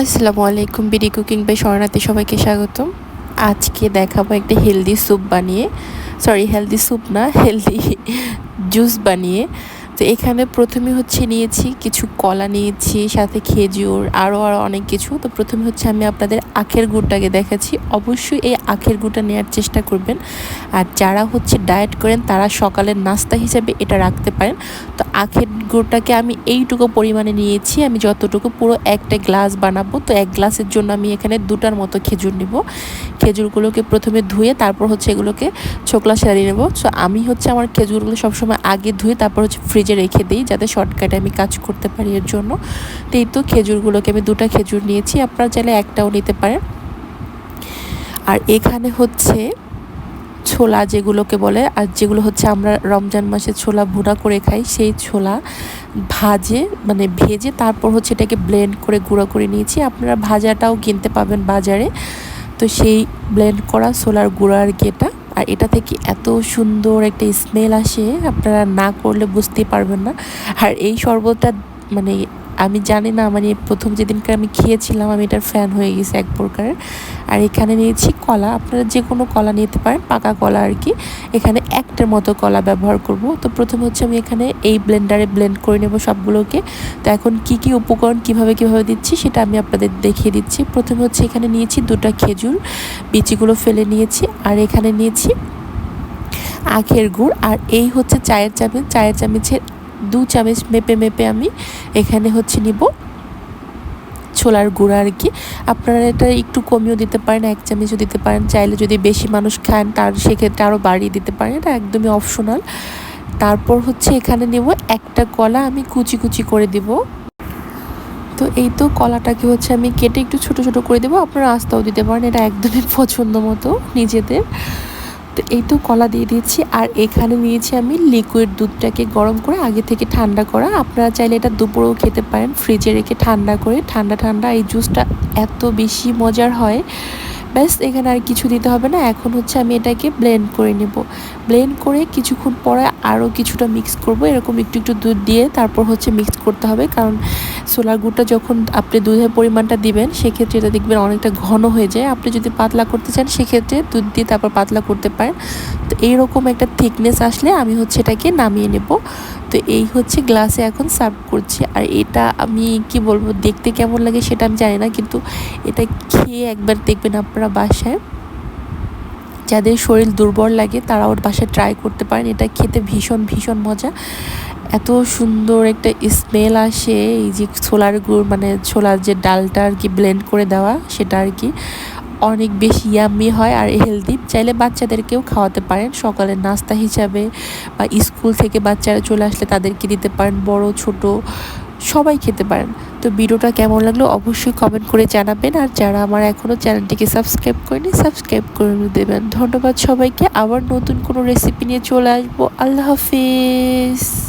আসসালামু আলাইকুম, BD cooking by শরণার্থী সবাইকে স্বাগতম। আজকে দেখাবো একটা হেলদি স্যুপ বানিয়ে সরি হেলদি স্যুপ না, হেলদি জুস বানিয়ে। তো এখানে প্রথমে হচ্ছে নিয়েছি কিছু কলা নিয়েছি, সাথে খেজুর আরও আরও অনেক কিছু। তো প্রথমে হচ্ছে আমি আপনাদের আখের গুড়টাকে দেখাচ্ছি। অবশ্যই এই আখের গুড়টা নেওয়ার চেষ্টা করবেন। আর যারা হচ্ছে ডায়েট করেন, তারা সকালের নাস্তা হিসেবে এটা রাখতে পারেন। তো আখের গুড়টাকে আমি এইটুকু পরিমাণে নিয়েছি। আমি যতটুকু পুরো একটা গ্লাস বানাবো, তো এক গ্লাসের জন্য আমি এখানে দুটার মতো খেজুর নিব। খেজুরগুলোকে প্রথমে ধুয়ে তারপর হচ্ছে এগুলোকে ছোকলা সারিয়ে নেব। সো আমি হচ্ছে আমার খেজুরগুলো সবসময় আগে ধুয়ে তারপর হচ্ছে ফ্রিজে রেখে দিই, যাতে শর্টকাটে আমি কাজ করতে পারি এর জন্য। তো এই তো খেজুরগুলোকে আমি দুটা খেজুর নিয়েছি, আপনারা চাইলে একটাও নিতে পারেন। আর এখানে হচ্ছে ছোলা যেগুলোকে বলে, আর যেগুলো হচ্ছে আমরা রমজান মাসে ছোলা ভুনা করে খাই, সেই ছোলা ভাজে মানে ভেজে তারপর হচ্ছে এটাকে ব্লেন্ড করে গুঁড়ো করে নিয়েছি। আপনারা ভাজাটাও কিনতে পাবেন বাজারে। তো সেই ব্লেন্ড করা ছোলার গুঁড়ো গুঁড়ার গেটা আর এটা থেকে এত সুন্দর একটা স্মেল আসে, আপনারা না করলে বুঝতেই পারবেন না। আর এই শরবতটা মানে আমি জানি না মানে প্রথম যেদিনকে আমি খেয়েছিলাম আমি এটার ফ্যান হয়ে গেছি এক প্রকারের আর এখানে নিয়েছি কলা, আপনারা যে কোনো কলা নিতে পারেন, পাকা কলা আর কি। এখানে একটার মতো কলা ব্যবহার করব। তো প্রথমে হচ্ছে আমি এখানে এই ব্লেন্ডারে ব্লেন্ড করে নেব সবগুলোকে। তো এখন কি কি উপকরণ কীভাবে কীভাবে দিচ্ছি সেটা আমি আপনাদের দেখিয়ে দিচ্ছি। প্রথমে হচ্ছে এখানে নিয়েছি দুটা খেজুর, বিচিগুলো ফেলে নিয়েছি। আর এখানে নিয়েছি আখের গুড়। আর এই হচ্ছে চায়ের চামচ, চায়ের চামচের দু চামচ মেপে মেপে আমি এখানে হচ্ছে নিব ছোলার গুঁড়া আর কি। আপনারা এটা একটু কমিয়েও দিতে পারেন, এক চামচও দিতে পারেন। চাইলে যদি বেশি মানুষ খান, তার সেক্ষেত্রে আরও বাড়িয়ে দিতে পারেন। এটা একদমই অপশনাল তারপর হচ্ছে এখানে নেব একটা কলা, আমি কুচি কুচি করে দিব। তো এই তো কলাটাকে হচ্ছে আমি কেটে একটু ছোট ছোট করে দেবো। আপনারা আস্তাও দিতে পারেন, এটা একদমই পছন্দ মতো নিজেদের। তো এই তো কলা দিয়ে দিয়েছি। আর এখানে নিয়েছি আমি লিকুইড দুধটাকে গরম করে আগে থেকে ঠান্ডা করা। আপনারা চাইলে এটা দুপুরেও খেতে পারেন। ফ্রিজে রেখে ঠান্ডা করে। ঠান্ডা ঠান্ডা এই জুসটা এত বেশি মজার হয়। ব্যাস, এখানে আর কিছু দিতে হবে না। এখন হচ্ছে আমি এটাকে ব্লেন্ড করে নেব। ব্লেন্ড করে কিছুক্ষণ পরে আরও কিছুটা মিক্স করব। এরকম একটু একটু দুধ দিয়ে তারপর হচ্ছে মিক্স করতে হবে। কারণ সোলার গুড়টা যখন আপনি দুধের পরিমাণটা দিবেন, সেক্ষেত্রে এটা দেখবেন অনেকটা ঘন হয়ে যায়। আপনি যদি পাতলা করতে চান, সেক্ষেত্রে দুধ দিয়ে তারপর পাতলা করতে পারেন। তো এইরকম একটা থিকনেস আসলে আমি হচ্ছে এটাকে নামিয়ে নেব। তো এই হচ্ছে গ্লাসে এখন সার্ভ করছি। আর এটা আমি কি বলব, দেখতে কেমন লাগে সেটা আমি জানি না। কিন্তু এটা খেয়ে একবার দেখবেন আপনারা। বাসায়। যাদের শরীর দুর্বল লাগে, তারা ওর বাসায় ট্রাই করতে পারেন। এটা খেতে ভীষণ ভীষণ মজা। এত সুন্দর একটা স্মেল আসে। এই যে ছোলার গুড় মানে ছোলার যে ডালটা আর কি ব্লেন্ড করে দেওয়া, সেটা আর কি অনেক বেশি ইয়াম্মি হয় আর হেলদি চাইলে বাচ্চাদেরকেও খাওয়াতে পারেন। সকালের নাস্তা হিসাবে বা স্কুল থেকে বাচ্চারা চলে আসলে তাদেরকে দিতে পারেন। বড়, ছোট, সবাই খেতে পারেন। তো ভিডিওটা কেমন লাগল অবশ্যই কমেন্ট করে জানাবেন। আর যারা আমার এখনও চ্যানেলটিকে সাবস্ক্রাইব করেনি সাবস্ক্রাইব করে দেবেন। ধন্যবাদ সবাইকে। আবার নতুন কোনো রেসিপি নিয়ে চলে আসব। আল্লাহ হাফিজ।